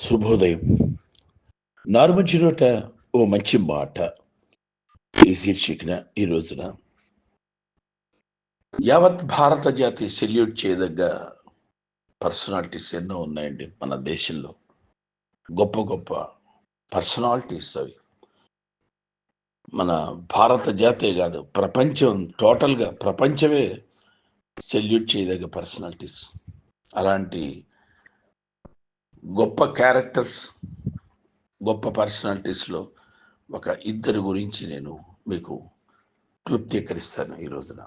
శుభోదయం. నారుమంచినోట ఓ మంచి మాట. ఈ శీర్షికన ఈ రోజున. యావత్ భారత జాతి సెల్యూట్ చేయదగ్గ పర్సనాలిటీస్ ఎన్నో ఉన్నాయండి మన దేశంలో. గొప్ప గొప్ప పర్సనాలిటీస్ అవి. మన భారత జాతే కాదు ప్రపంచం టోటల్గా ప్రపంచమే సెల్యూట్ చేయదగ్గ పర్సనాలిటీస్. అలాంటి గొప్ప క్యారెక్టర్స్ గొప్ప పర్సనాలిటీస్లో ఒక ఇద్దరు గురించి నేను మీకు క్లుప్తీకరిస్తాను ఈ రోజున.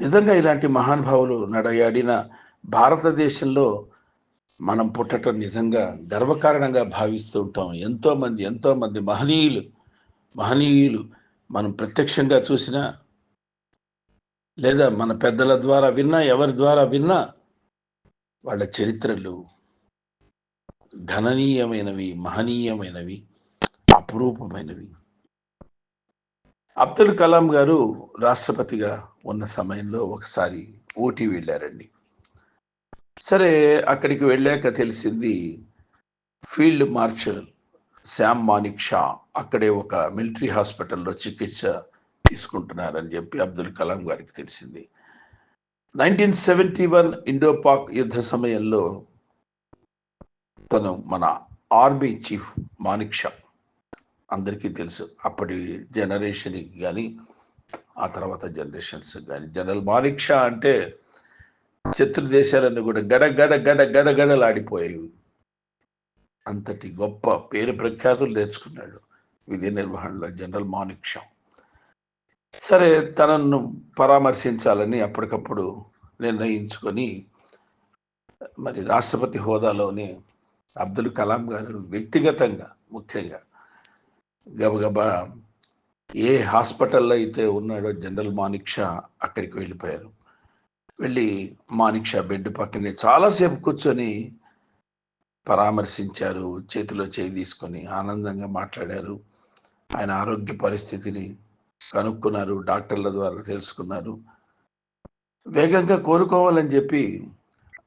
నిజంగా ఇలాంటి మహానుభావులు నడయాడిన భారతదేశంలో మనం పుట్టడం నిజంగా గర్వకారణంగా భావిస్తూ ఉంటాం. ఎంతోమంది ఎంతోమంది మహనీయులు మహనీయులు మనం ప్రత్యక్షంగా చూసినా లేదా మన పెద్దల ద్వారా విన్నా ఎవరి ద్వారా విన్నా వాళ్ళ చరిత్రలు ఘననీయమైనవి మహనీయమైనవి అపురూపమైనవి. అబ్దుల్ కలాం గారు రాష్ట్రపతిగా ఉన్న సమయంలో ఒకసారి ఓటీ వెళ్ళారండి. సరే అక్కడికి వెళ్ళాక తెలిసింది field marshal Sam Manekshaw అక్కడే ఒక మిలిటరీ హాస్పిటల్లో చికిత్స తీసుకుంటున్నారని చెప్పి అబ్దుల్ కలాం గారికి తెలిసింది. Nineteen seventy one Indo Pak యుద్ధ సమయంలో తను మన ఆర్మీ చీఫ్ మానిక్ షా అందరికీ తెలుసు అప్పటి జనరేషన్కి కానీ ఆ తర్వాత జనరేషన్స్ కానీ జనరల్ మానిక్ షా అంటే శత్రు దేశాలన్నీ కూడా గడ గడ గడ గడ గడలాడిపోయేవి. అంతటి గొప్ప పేరు ప్రఖ్యాతులు నేర్చుకున్నాడు విధి నిర్వహణలో జనరల్ మానిక్ షా సరే తనను పరామర్శించాలని అప్పటికప్పుడు నిర్ణయించుకొని మరి రాష్ట్రపతి హోదాలోనే అబ్దుల్ కలాం గారు వ్యక్తిగతంగా ముఖ్యంగా గబగబా ఏ హాస్పిటల్లో అయితే ఉన్నాడో జనరల్ మానిక్ షా అక్కడికి వెళ్ళిపోయారు. వెళ్ళి మానిక్ షా బెడ్ పక్కనే చాలాసేపు కూర్చొని పరామర్శించారు చేతిలో చేయి తీసుకొని ఆనందంగా మాట్లాడారు. ఆయన ఆరోగ్య పరిస్థితిని కనుక్కున్నారు డాక్టర్ల ద్వారా తెలుసుకున్నారు. వేగంగా కోరుకోవాలని చెప్పి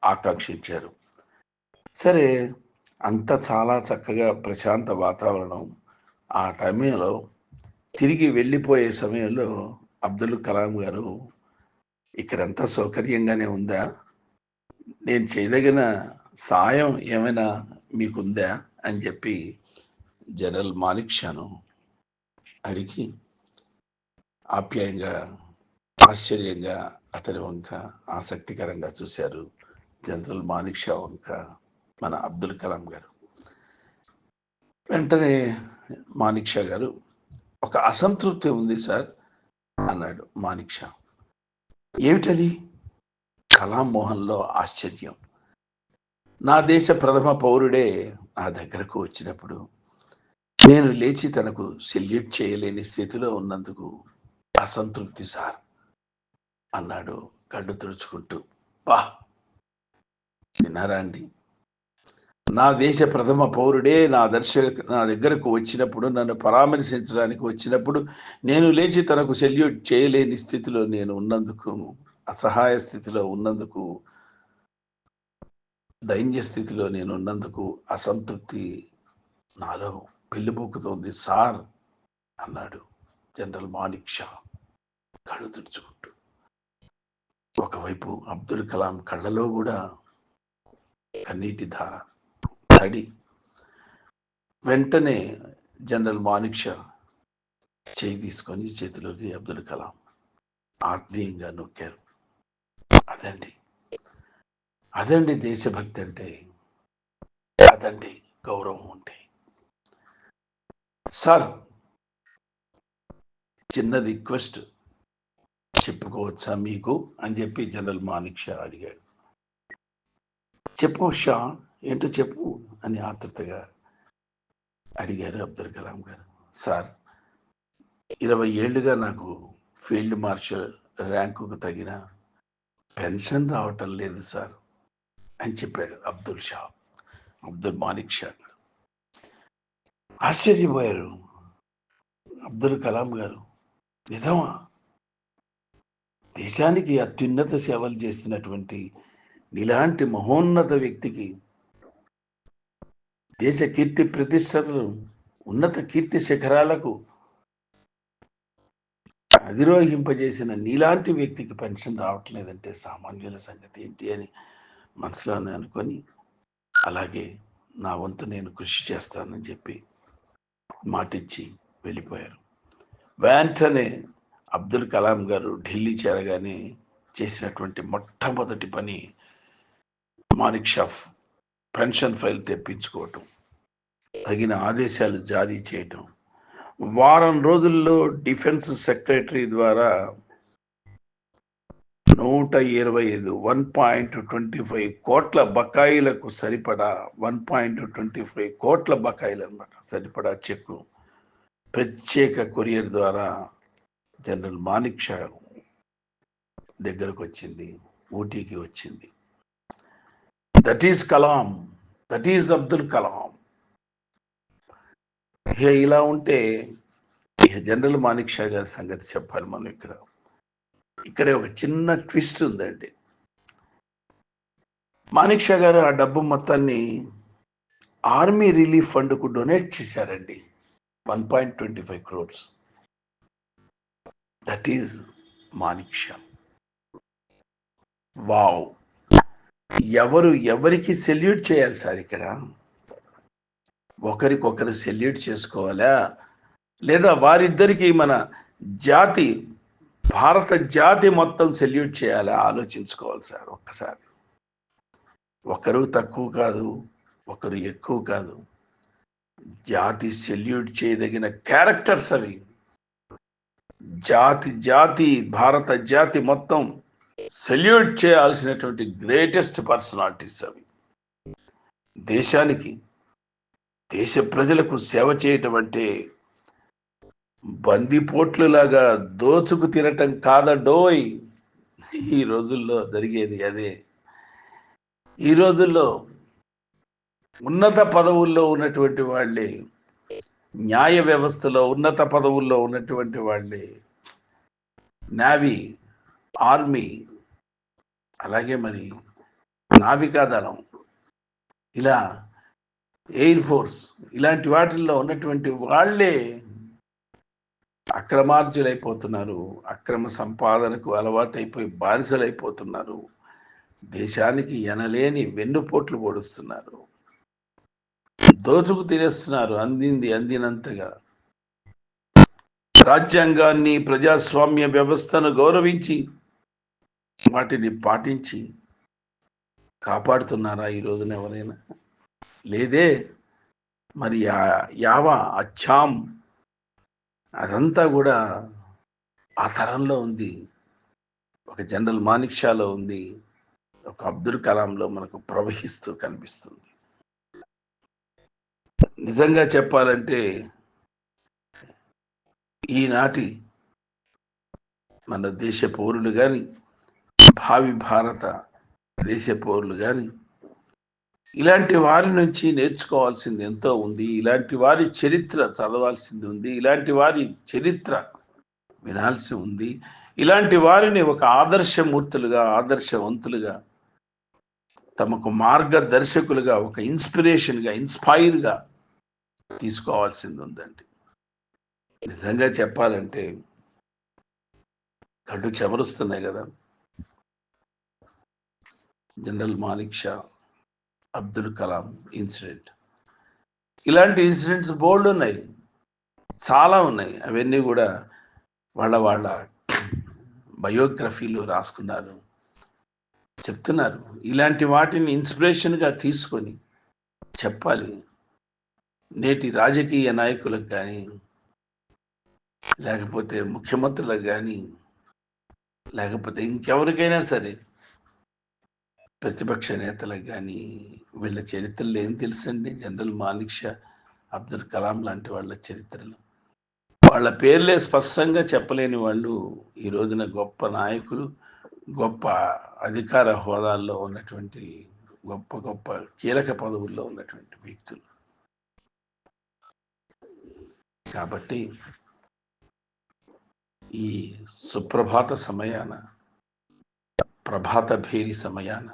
ఆకాంక్షించారు. సరే అంత చాలా చక్కగా ప్రశాంత వాతావరణం ఆ టైంలో తిరిగి వెళ్ళిపోయే సమయంలో అబ్దుల్ కలాం గారు ఇక్కడంతా సౌకర్యంగానే ఉందా? నేను చేయదగిన సాయం ఏమైనా మీకుందా? అని చెప్పి జనరల్ మాలిక్ షాను అడిగి ఆప్యాయంగా ఆశ్చర్యంగా అతని వంక ఆసక్తికరంగా చూశారు జనరల్ మానిక్ షా వంక. మన అబ్దుల్ కలాం గారు. వెంటనే మానిక్ షా గారు ఒక అసంతృప్తి ఉంది సార్ అన్నాడు మానిక్ షా ఏమిటది? కలాం మోహన్లో ఆశ్చర్యం. నా దేశ ప్రథమ పౌరుడే నా దగ్గరకు వచ్చినప్పుడు నేను లేచి తనకు సెల్యూట్ చేయలేని స్థితిలో ఉన్నందుకు అసంతృప్తి సార్ అన్నాడు కళ్ళు తుడుచుకుంటూ. వా వినారా అండి? నా దేశ ప్రథమ పౌరుడే నా దర్శ నా దగ్గరకు వచ్చినప్పుడు నన్ను పరామర్శించడానికి వచ్చినప్పుడు నేను లేచి తనకు సెల్యూట్ చేయలేని స్థితిలో నేను ఉన్నందుకు అసహాయ స్థితిలో ఉన్నందుకు దైన్య స్థితిలో నేను ఉన్నందుకు అసంతృప్తి నాలో పెళ్ళిబొక్కుతోంది సార్ అన్నాడు జనరల్ మానిక్ షా కళ్ళు తుడుచుకుంటూ. ఒకవైపు అబ్దుల్ కలాం కళ్ళలో కూడా కన్నీటి ధార. తడి వెంటనే జనరల్ మానిక్ షా చేయి తీసుకొని చేతిలోకి అబ్దుల్ కలాం ఆత్మీయంగా నొక్కారు. అదండి. అదండి దేశభక్తి అంటే. అదండి గౌరవం అంటే. సార్ చిన్న రిక్వెస్ట్ చెప్పుకోవచ్చా మీకు? అని చెప్పి జనరల్ మానిక్ షా అడిగాడు. చెప్పు షా ఏంటో చెప్పు అని ఆతృతగా అడిగారు అబ్దుల్ కలాం గారు. సార్ ఇరవై ఏళ్ళుగా నాకు ఫీల్డ్ మార్షల్ ర్యాంకుకు తగిన పెన్షన్ రావటం లేదు సార్ అని చెప్పాడు అబ్దుల్ షా అబ్దుల్ మానిక్ షా ఆశ్చర్యపోయారు అబ్దుల్ కలాం గారు. నిజమా? దేశానికి అత్యున్నత సేవలు చేసినటువంటి ఇలాంటి మహోన్నత వ్యక్తికి దేశ కీర్తి ప్రతిష్టలు ఉన్నత కీర్తి శిఖరాలకు అధిరోహింపజేసిన నీలాంటి వ్యక్తికి పెన్షన్ రావట్లేదంటే సామాన్యుల సంగతి ఏంటి అని మనసులోనే అనుకొని అలాగే నా వంతు నేను కృషి చేస్తానని చెప్పి మాటిచ్చి వెళ్ళిపోయారు. వెంటనే అబ్దుల్ కలాం గారు ఢిల్లీ చేరగానే చేసినటువంటి మొట్టమొదటి పని మాణిక్ షాఫ్ పెన్షన్ ఫైల్ తెప్పించుకోవటం తగిన ఆదేశాలు జారీ చేయటం వారం రోజుల్లో డిఫెన్స్ సెక్రటరీ ద్వారా నూట ఇరవై ఐదు వన్ పాయింట్ ట్వంటీ ఫైవ్ కోట్ల బకాయిలకు సరిపడా వన్ పాయింట్ ట్వంటీ ఫైవ్ కోట్ల బకాయిలు అనమాట సరిపడా చెక్కు. ప్రత్యేక కొరియర్ ద్వారా జనరల్ మానిక్ షా దగ్గరకు వచ్చింది ఊటీకి వచ్చింది. That is Kalam that is Abdul Kalam ఇక ఇలా ఉంటే ఇక జనరల్ మాణిక్ షా గారి సంగతి చెప్పాలి మనం ఇక్కడ. ఇక్కడ ఒక చిన్న ట్విస్ట్ ఉందండి. మాణిక్ షా గారు ఆ డబ్బు మొత్తాన్ని ఆర్మీ రిలీఫ్ ఫండ్కు డొనేట్ చేశారండి. One point twenty five crores. That is Manekshaw wow. ఎవరు ఎవరికి సెల్యూట్ చేయాలి సార్ ఇక్కడ? ఒకరికొకరు సెల్యూట్ చేసుకోవాలా? లేదా వారిద్దరికి మన జాతి భారత జాతి మొత్తం సెల్యూట్ చేయాలా? ఆలోచించుకోవాలి సార్ ఒక్కసారి. ఒకరు తక్కువ కాదు ఒకరు ఎక్కువ కాదు. జాతి సెల్యూట్ చేయదగిన క్యారెక్టర్స్ అవి. జాతి జాతి భారత జాతి మొత్తం సెల్యూట్ చేయాల్సినటువంటి గ్రేటెస్ట్ పర్సనాలిటీస్ అవి. దేశానికి దేశ ప్రజలకు సేవ చేయటం అంటే బందిపోట్లులాగా దోచుకు తినటం కాదడోయ్. ఈ రోజుల్లో జరిగేది అదే. ఈ రోజుల్లో ఉన్నత పదవుల్లో ఉన్నటువంటి వాళ్ళే న్యాయ వ్యవస్థలో ఉన్నత పదవుల్లో ఉన్నటువంటి వాళ్ళే నావీ ఆర్మీ అలాగే మరి నావికాదళం ఇలా ఎయిర్ ఫోర్స్ ఇలాంటి వాటిల్లో ఉన్నటువంటి వాళ్ళే అక్రమార్జులైపోతున్నారు. అక్రమ సంపాదనకు అలవాటైపోయి బానిసలైపోతున్నారు. దేశానికి ఎనలేని వెన్నుపోట్లు పొడుస్తున్నారు. దోచుకు తినేస్తున్నారు అందింది అందినంతగా. రాజ్యాంగాన్ని ప్రజాస్వామ్య వ్యవస్థను గౌరవించి వాటిని పాటించి కాపాడుతున్నారా ఈ రోజున ఎవరైనా? లేదే మరి యా- యావ అచ్చాం అదంతా కూడా ఆ తరంలో ఉంది. ఒక జనరల్ మానిక్షాలో ఉంది. ఒక అబ్దుల్ కలాంలో మనకు ప్రవహిస్తూ కనిపిస్తుంది. నిజంగా చెప్పాలంటే ఈనాటి మన దేశ పౌరులు కానీ భావి భారత దేశ పౌరులు కానీ ఇలాంటి వారి నుంచి నేర్చుకోవాల్సింది ఎంతో ఉంది. ఇలాంటి వారి చరిత్ర చదవాల్సింది ఉంది. ఇలాంటి వారి చరిత్ర వినాల్సి ఉంది. ఇలాంటి వారిని ఒక ఆదర్శమూర్తులుగా ఆదర్శవంతులుగా తమకు మార్గదర్శకులుగా ఒక ఇన్స్పిరేషన్గా ఇన్స్పైర్గా తీసుకోవాల్సింది ఉందండి. నిజంగా చెప్పాలంటే కళ్ళు చెమరుస్తున్నాయి కదా. General Malik Shaw Abdul Kalam incident. ఇలాంటి ఇన్సిడెంట్స్ బోల్డ్ ఉన్నాయి. చాలా ఉన్నాయి. అవన్నీ కూడా వాళ్ళ వాళ్ళ బయోగ్రఫీలు రాసుకున్నారు. చెప్తున్నారు. ఇలాంటి వాటిని ఇన్స్పిరేషన్గా తీసుకొని చెప్పాలి. నేటి రాజకీయ నాయకులకు కానీ లేకపోతే ముఖ్యమంత్రులకు కానీ లేకపోతే ఇంకెవరికైనా సరే ప్రతిపక్ష నేతలకు కానీ వీళ్ళ చరిత్రలు ఏం తెలుసండి? జనరల్ మాలిక్ షా అబ్దుల్ కలాం లాంటి వాళ్ళ చరిత్రలు. వాళ్ళ పేర్లే స్పష్టంగా చెప్పలేని వాళ్ళు ఈ రోజున గొప్ప నాయకులు గొప్ప అధికార హోదాల్లో ఉన్నటువంటి గొప్ప గొప్ప కీలక పదవుల్లో ఉన్నటువంటి వ్యక్తులు. కాబట్టి ఈ సుప్రభాత సమయాన ప్రభాత భేరి సమయాన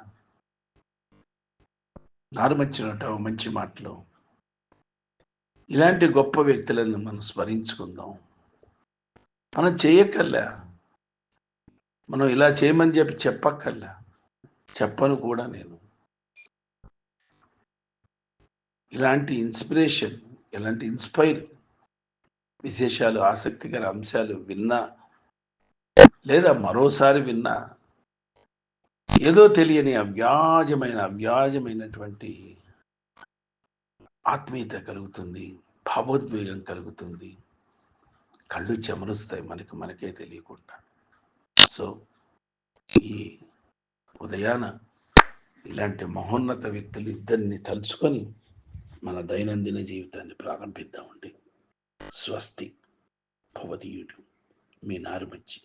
నారుమచ్చినట్టు మంచి మాటలు. ఇలాంటి గొప్ప వ్యక్తులను మనం స్మరించుకుందాం. మనం చేయక్కర్లే. మనం ఇలా చేయమని చెప్పి చెప్పక్కర్లే. చెప్పను కూడా నేను. ఇలాంటి ఇన్స్పిరేషన్ ఇలాంటి ఇన్స్పైర్ విశేషాలు ఆసక్తికర అంశాలు విన్నా లేదా మరోసారి విన్నా ఏదో తెలియని అవ్యాజమైన అవ్యాజమైనటువంటి ఆత్మీయత కలుగుతుంది భావోద్వేగం కలుగుతుంది. కళ్ళు చెమరుస్తాయి మనకి మనకే తెలియకుండా. సో ఈ ఉదయాన ఇలాంటి మహోన్నత వ్యక్తులు ఇద్దరిని తలుచుకొని మన దైనందిన జీవితాన్ని ప్రారంభిద్దామండి. స్వస్తి. భవదీయుడు మీ నారుమచ్చి.